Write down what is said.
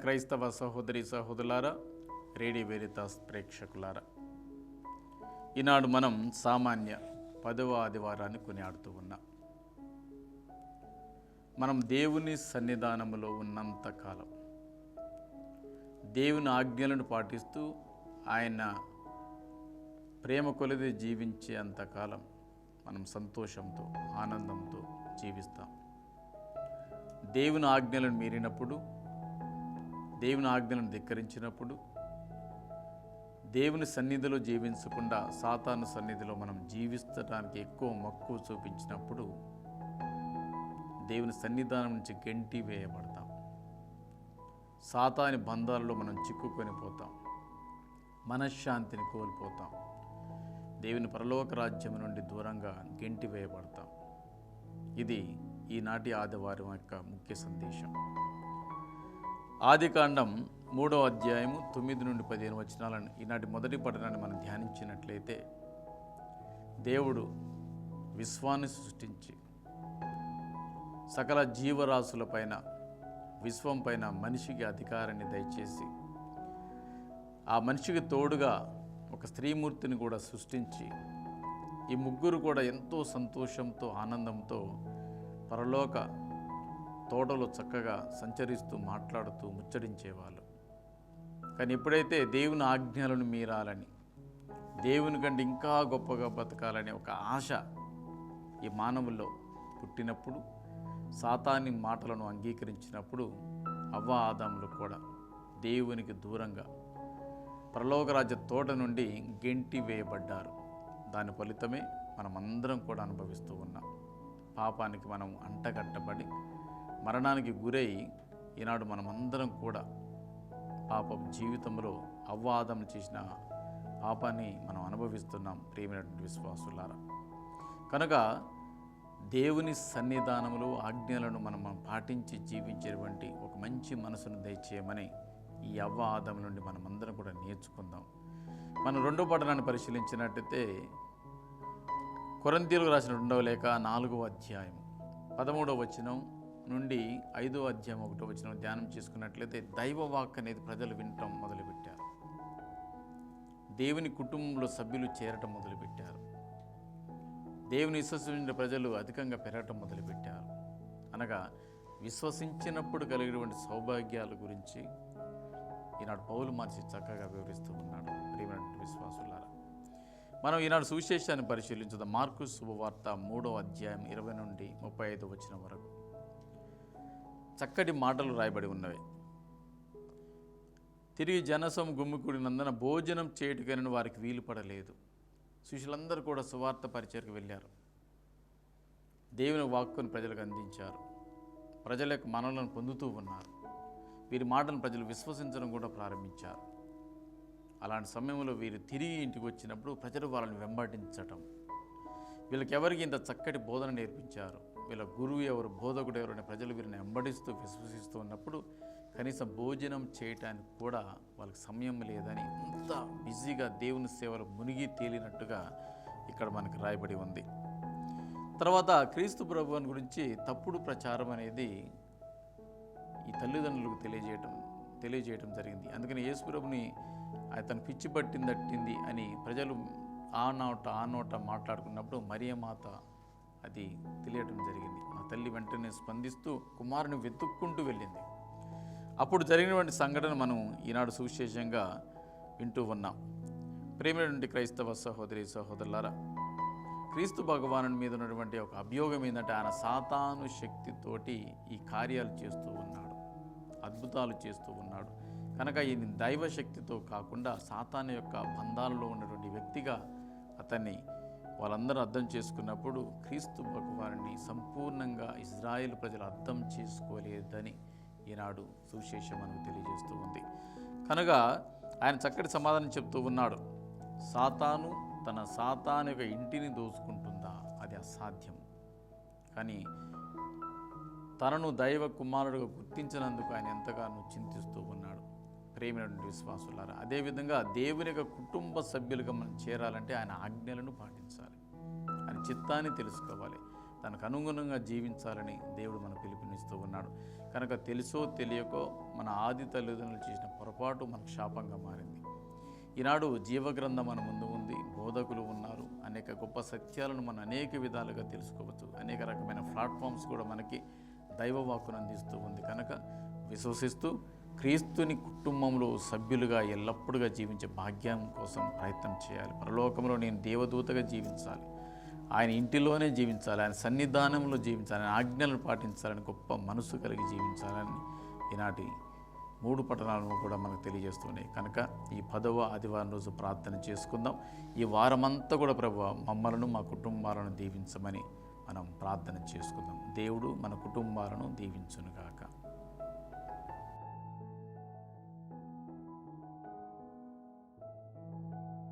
క్రైస్తవ సహోదరి సహోదరులారా రేడియో వేరితాస్ ప్రేక్షకులారా ఈనాడు మనం సామాన్య పదవ ఆదివారాన్ని కొనియాడుతూ ఉన్నాం. మనం దేవుని సన్నిధానంలో ఉన్నంత కాలం దేవుని ఆజ్ఞలను పాటిస్తూ ఆయన ప్రేమ కొలది జీవించే అంతకాలం మనం సంతోషంతో ఆనందంతో జీవిస్తాం. దేవుని ఆజ్ఞలను మీరినప్పుడు దేవుని ఆజ్ఞలను ధిక్కరించినప్పుడు దేవుని సన్నిధిలో జీవించకుండా సాతాను సన్నిధిలో మనం జీవిస్తడానికి ఎక్కువ మక్కువ చూపించినప్పుడు దేవుని సన్నిధానం నుంచి గెంటి వేయబడతాం. సాతాని బంధాలలో మనం చిక్కుకొని పోతాం. మనశ్శాంతిని కోల్పోతాం. దేవుని పరలోక రాజ్యం నుండి దూరంగా గెంటి వేయబడతాం. ఇది ఈనాటి ఆదివారం యొక్క ముఖ్య సందేశం. ఆదికాండం మూడో అధ్యాయము తొమ్మిది నుండి పదిహేను వచనాలను ఈనాటి మొదటి పట్టణాన్ని మనం ధ్యానించినట్లయితే దేవుడు విశ్వాన్ని సృష్టించి సకల జీవరాశులపైన విశ్వం పైన మనిషికి అధికారాన్ని దయచేసి ఆ మనిషికి తోడుగా ఒక స్త్రీమూర్తిని కూడా సృష్టించి ఈ ముగ్గురు కూడా ఎంతో సంతోషంతో ఆనందంతో పరలోక తోటలో చక్కగా సంచరిస్తూ మాట్లాడుతూ ముచ్చరించేవాళ్ళు కానీ ఎప్పుడైతే దేవుని ఆజ్ఞలను మీరాలని దేవుని కంటే ఇంకా గొప్పగా బతకాలనే ఒక ఆశ ఈ మానవుల్లో పుట్టినప్పుడు సాతాని మాటలను అంగీకరించినప్పుడు అవ్వ ఆదాములు కూడా దేవునికి దూరంగా పరలోకరాజ్య తోట నుండి గెంటి వేయబడ్డారు. దాని ఫలితమే మనమందరం కూడా అనుభవిస్తూ ఉన్నాం. పాపానికి మనం అంటగట్టబడి మరణానికి గురై ఈనాడు మనమందరం కూడా పాప జీవితంలో అవ్వాదం చేసిన పాపాన్ని మనం అనుభవిస్తున్నాం. ప్రియమైనటువంటి విశ్వాసులారా కనుక దేవుని సన్నిధానములు ఆజ్ఞలను మనం పాటించి జీవించేటువంటి ఒక మంచి మనసును దయచేయమని ఈ అవ్వ ఆదం నుండి మనమందరం కూడా నేర్చుకుందాం. మనం రెండో పట్టణాన్ని పరిశీలించినట్టయితే కొరంతీలకు రాసిన రెండవ లేఖ నాలుగవ అధ్యాయం పదమూడవ వచనం నుండి ఐదో అధ్యాయం ఒకటో వచ్చిన ధ్యానం చేసుకున్నట్లయితే దైవవాక్ అనేది ప్రజలు వినటం మొదలుపెట్టారు. దేవుని కుటుంబంలో సభ్యులు చేరటం మొదలుపెట్టారు. దేవుని విశ్వసించిన ప్రజలు అధికంగా పెరగటం మొదలుపెట్టారు. అనగా విశ్వసించినప్పుడు కలిగినటువంటి సౌభాగ్యాల గురించి ఈనాడు పౌలు మనిషి చక్కగా వివరిస్తూ ఉన్నాడు. ప్రియమైనటువంటి విశ్వాసులారా మనం ఈనాడు సువిశేషాన్ని పరిశీలించుదాం. మార్కు శుభవార్త మూడో అధ్యాయం ఇరవై నుండి ముప్పై ఐదు వచ్చిన వరకు. చక్కటి మాటలు రాయబడి ఉన్నవి. తిరిగి జనసం గుమ్మికూడినందున భోజనం చేయుటకని వారికి వీలు పడలేదు. శిష్యులందరూ కూడా సువార్త పరిచయకు వెళ్ళారు. దేవుని వాక్కుని ప్రజలకు అందించారు. ప్రజల యొక్క మనలను పొందుతూ ఉన్నారు. వీరి మాటను ప్రజలు విశ్వసించడం కూడా ప్రారంభించారు. అలాంటి సమయంలో వీరు తిరిగి ఇంటికి వచ్చినప్పుడు ప్రజలు వాళ్ళని వెంబడించటం. వీళ్ళకి ఎవరికి ఇంత చక్కటి బోధన నేర్పించారు? వీళ్ళ గురువు ఎవరు బోధకుడు ఎవరు అనే ప్రజలు వీరిని వెంబడిస్తూ విశ్వసిస్తూ ఉన్నప్పుడు కనీసం భోజనం చేయటానికి కూడా వాళ్ళకి సమయం లేదని ఇంత బిజీగా దేవుని సేవలు మునిగి తేలినట్టుగా ఇక్కడ మనకు రాయబడి ఉంది. తర్వాత క్రీస్తు ప్రభువుని గురించి తప్పుడు ప్రచారం అనేది ఈ తల్లిదండ్రులకు తెలియజేయటం తెలియజేయటం జరిగింది. అందుకని యేసుప్రభుని అతను పిచ్చి పట్టిందట్టింది అని ప్రజలు ఆ నోట ఆ నోట మాట్లాడుకున్నప్పుడు మరియమాత అది తెలియటం జరిగింది. ఆ తల్లి వెంటనే స్పందిస్తూ కుమారుని వెతుక్కుంటూ వెళ్ళింది. అప్పుడు జరిగినటువంటి సంఘటన మనం ఈనాడు సువిశేషంగా వింటూ ఉన్నాం. ప్రేమైనటువంటి క్రైస్తవ సహోదరి సహోదరులారా క్రీస్తు భగవాను మీద ఉన్నటువంటి ఒక అభియోగం ఏంటంటే ఆయన సాతాను శక్తితోటి ఈ కార్యాలు చేస్తూ ఉన్నాడు. అద్భుతాలు చేస్తూ ఉన్నాడు. కనుక ఈయన దైవ శక్తితో కాకుండా సాతాను యొక్క బంధాలలో ఉన్నటువంటి వ్యక్తిగా అతన్ని వాళ్ళందరూ అర్థం చేసుకున్నప్పుడు క్రీస్తు భగవాన్ని సంపూర్ణంగా ఇజ్రాయెల్ ప్రజలు అర్థం చేసుకోలేదని ఈనాడు సువిశేషం మనకు తెలియజేస్తూ ఉంది. కనుక ఆయన చక్కటి సమాధానం చెప్తూ ఉన్నాడు. సాతాను తన సాతాను యొక్క ఇంటిని దోచుకుంటుందా? అది అసాధ్యం. కానీ తనను దైవ కుమారుడుగా గుర్తించినందుకు ఆయన ఎంతగానో చింతిస్తూ ఉన్నాడు. ప్రేమైనటువంటి విశ్వాసులారా అదేవిధంగా దేవుని యొక్క కుటుంబ సభ్యులుగా మనం చేరాలంటే ఆయన ఆజ్ఞలను పాటించాలి. ఆయన చిత్తాన్ని తెలుసుకోవాలి. తనకు అనుగుణంగా జీవించాలని దేవుడు మన పిలుపునిస్తూ ఉన్నాడు. కనుక తెలుసో తెలియకో మన ఆది తల్లిదండ్రులు చేసిన పొరపాటు మనకు శాపంగా మారింది. ఈనాడు జీవగ్రంథం మన ముందు ఉంది. బోధకులు ఉన్నారు. అనేక గొప్ప సత్యాలను మనం అనేక విధాలుగా తెలుసుకోవచ్చు. అనేక రకమైన ప్లాట్ఫామ్స్ కూడా మనకి దైవవాక్కును అందిస్తూ ఉంది. కనుక విశ్వసిస్తూ క్రీస్తుని కుటుంబంలో సభ్యులుగా ఎల్లప్పుడుగా జీవించే భాగ్యం కోసం ప్రయత్నం చేయాలి. పరలోకంలో నేను దేవదూతగా జీవించాలి. ఆయన ఇంటిలోనే జీవించాలి. ఆయన సన్నిధానంలో జీవించాలి. ఆయన ఆజ్ఞలను పాటించాలని గొప్ప మనసు కలిగి జీవించాలని ఈనాటి మూడు పట్టణాలను కూడా మనకు తెలియజేస్తున్నాయి. కనుక ఈ పదవ ఆదివారం రోజు ప్రార్థన చేసుకుందాం. ఈ వారమంతా కూడా ప్రభు మమ్మలను మా కుటుంబాలను దీవించమని మనం ప్రార్థన చేసుకుందాం. దేవుడు మన కుటుంబాలను దీవించునుగాక.